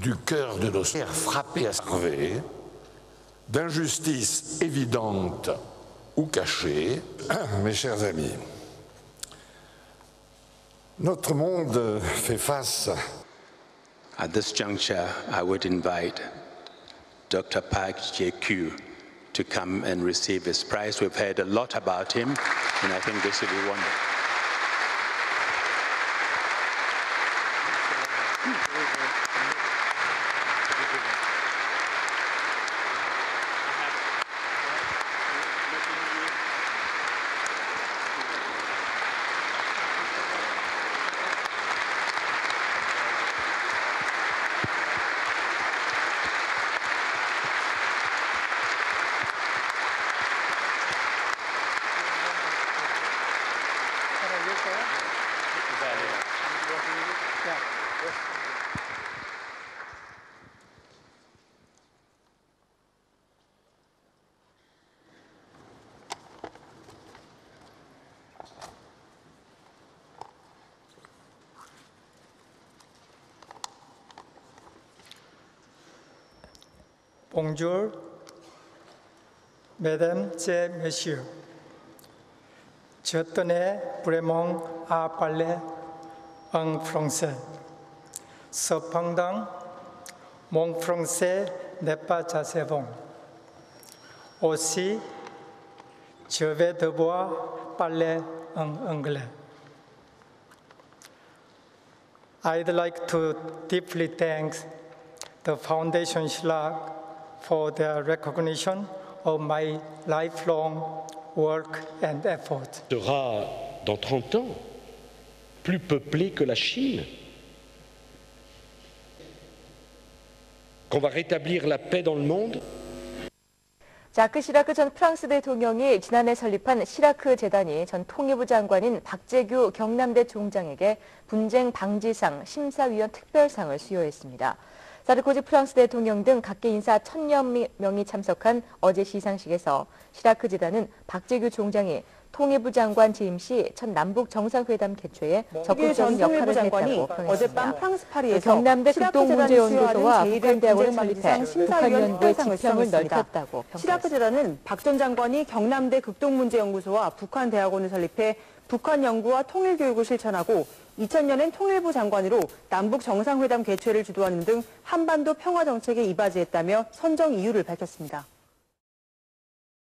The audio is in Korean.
du cœur de nos terres frappées à Sarvé, d'injustices évidentes ou cachées. Mes chers amis, notre monde fait face At this juncture, I would invite Dr. Park Jae-kyu to come and receive his prize. We've heard a lot about him, and I think this will be wonderful. Bonjour, Mesdames et. À. Cependant, mon français n'est pas assez bon. Aussi, je vais devoir parler en anglais. I'd like to deeply thank the Foundation Schlag for their recognition of my lifelong work and effort. sera dans 30 ans plus peuplé que la Chine, qu'on va rétablir la paix dans le monde. 자크 시라크 전 프랑스 대통령이 지난해 설립한 시라크 재단이 전 통일부 장관인 박재규 경남대 총장에게 분쟁 방지상 심사위원 특별상을 수여했습니다. 사르코지 프랑스 대통령 등 각계 인사 천여 명이 참석한 어제 시상식에서 시라크 재단은 박재규 총장이 통일부 장관 재임 시 첫 남북 정상회담 개최에 적극적인 역할을 했다고 평했습니다. 어젯밤 프랑스 파리에서 경남대 극동문제연구소와 제1회 북한대학원을 분쟁 설립해 북한 연구의 지평을. 넓혔다고 시라크 평가했습니다. 재단은 박 전 장관이 경남대 극동문제연구소와 북한대학원을 설립해 북한 연구와 통일 교육을 실천하고 2000년엔 통일부 장관으로 남북 정상회담 개최를 주도하는 등 한반도 평화 정책에 이바지했다며 선정 이유를 밝혔습니다.